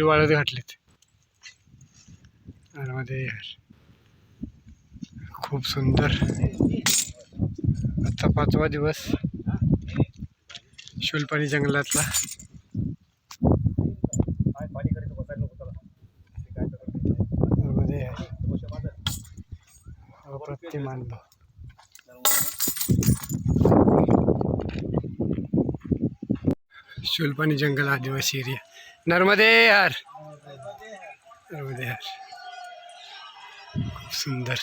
वाळत घातलेत. मध्ये खूप सुंदर. आता पाचवा दिवस. शुलपाणी जंगलातला. अप्रतिम अनुभव. शुलपाणी जंगल आदिवासी एरिया. नर्मदे यार। नर्मदे यार। खूप सुंदर।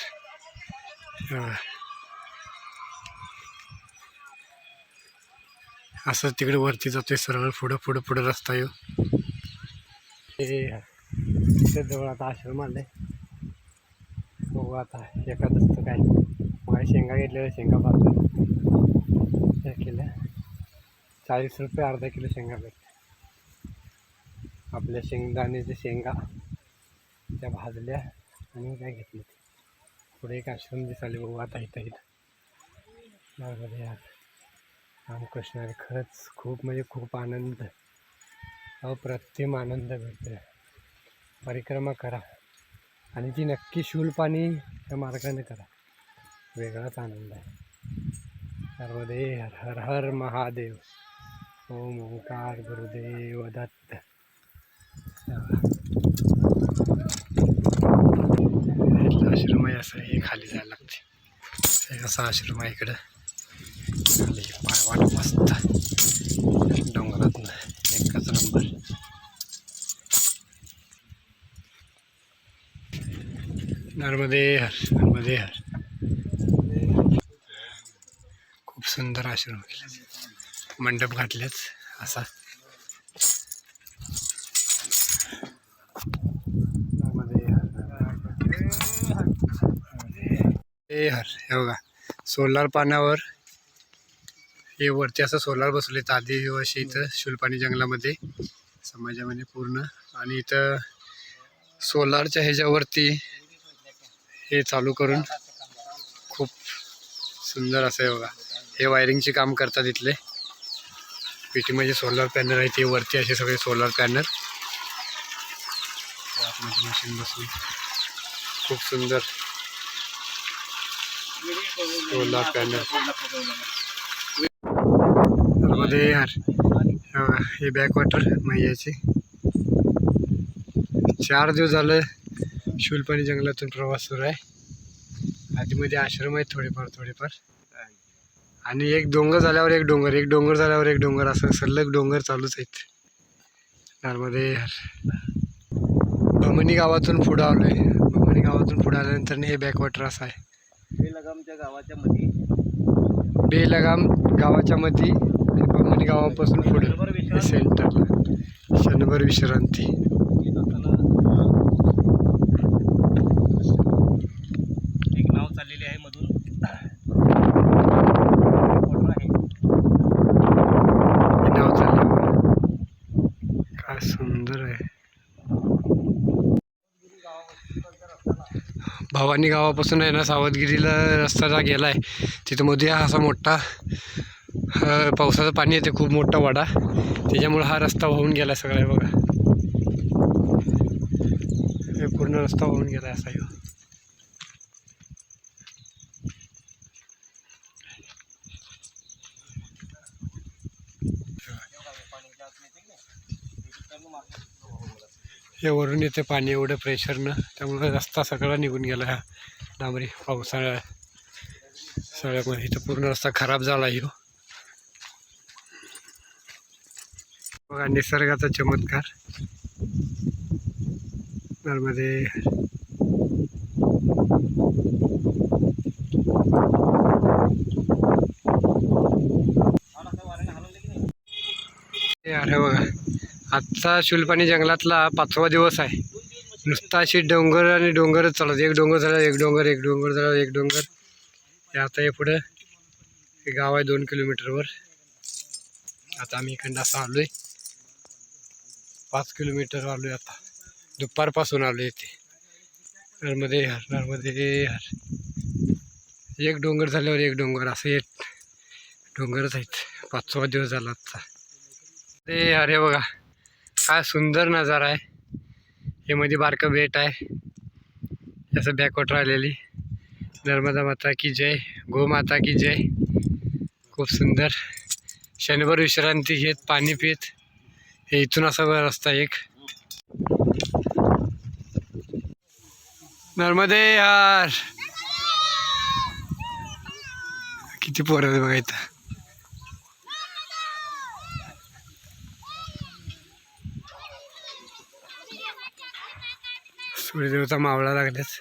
असं तिकडे वरती जातोय सरळ पुढं पुढं पुढं रस्ता येऊ हे जवळ आता आश्रम आले बघू आता एखादंच काय. मग शेंगा घेतलेल्या शेंगा पाहतो हे चाळीस रुपये अर्धा किलो शेंगा भेटते आपल्या शेंगदाण्याच्या शेंगा त्या भाजल्या आणि काय घेतलं पुढे एक आश्रम दिसाले बघू आता इथं इथं बरोबर यार. रामकृष्ण हरी खरंच खूप म्हणजे खूप आनंद. अप्रतिम आनंद भेटतो परिक्रमा करा. आणि ती नक्की शूलपाणी त्या मार्गाने करा. वेगळाच आनंद आहे. सर्वदे हर हर हर महादेव. ओम ओंकार गुरुदेव दत्त. आश्रम आहे असं हे खाली जायला लागते. असा आश्रम आहे इकडं. खाली पाय वाट मस्त. डोंगरात एकच नंबर. नर्मदे हर नर्मदे हर खूप सुंदर आश्रम केला मंडप घातलेच असा नर्मदे हर ए हर हे बघा. सोलार पाण्यावर हे वरती असं सोलार बसवले आदिवासी इथं शुलपाणी जंगलामध्ये समाजामध्ये पूर्ण. आणि इथं सोलारच्या ह्याच्यावरती हे चालू करून खूप सुंदर असं आहे बघा. हे वायरिंगचे काम करतात इथले. पेटीमध्ये सोलार पॅनल आहे ते वरती असे सगळे सोलार पॅनल. आतमध्ये मशीन बसून खूप सुंदर. Solar panel. मध्ये यार. हे बॅकवॉटर मैयाचे. चार दिवस झालं शुलपाणी जंगलातून प्रवास सुरू आहे. आधीमध्ये आश्रम आहेत थोडेफार थोडेफार. आणि एक डोंगर झाल्यावर एक डोंगर एक डोंगर झाल्यावर एक डोंगर असं सलग डोंगर चालूच आहेत. नर्मदे यार. भमनी गावातून पुढं आलो आहे भमनी गावातून पुढं आल्यानंतर हे बॅकवॉटर असं आहे. बेलगामच्या गावाच्या मध्ये बेलगाम गावाच्या मध्ये गावापासून पुढं सेंटरला शनिवार विश्रांती येत असताना एक नाव चाललेली आहे मधून मोटर आहे हे नाव चाललं बघा. काय सुंदर आहे भवानी गावापासून आहे ना सावधगिरीला रस्ता जा गेला आहे तिथं मध्ये हा असा मोठा पावसाचं पाणी येते खूप मोठा वाडा. त्याच्यामुळं हा रस्ता वाहून गेला सगळा बघा. हे पूर्ण रस्ता वाहून गेला आहे असा ह्यो हे वरून येते पाणी एवढं प्रेशरनं. त्यामुळं रस्ता सगळा निघून गेला हा. डांबरी पावसाळ्या सगळ्यामध्ये. इथं पूर्ण रस्ता खराब झाला येऊ बघा निसर्गाचा चमत्कार. त्यामध्ये हे अरे बघा आजचा शुलपाणी जंगलातला पाचवा दिवस आहे. नुसता अशी डोंगर आणि डोंगरच चालत एक डोंगर झाला एक डोंगर एक डोंगर झाला एक डोंगर. हे आता हे पुढं हे गाव आहे दोन किलोमीटरवर. आता आम्ही इकडं असं आलो आहे पाच किलोमीटर आलो आहे आता. दुपारपासून आलो इथे. नर्मदे हर नर्मदे हर. एक डोंगर झाल्यावर एक डोंगर असं एक डोंगरच आहेत. पाचवा दिवस झाला आजचा. ते अरे बघा. काय सुंदर नजारा आहे. हे मध्ये बारकं बेट आहे. असं बॅकवॉटर आलेली नर्मदा माता की जय. गोमाता की जय. खूप सुंदर. शनिवार विश्रांती घेत पाणी पित. हे इथून असा रस्ता एक. नर्मदे यार. किती पोरं आहेत बघा इथं. सूर्यदेवचा मावळा लागल्याच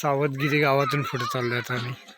सावधगिरी गावातून पुढे चाललो आहेत आम्ही.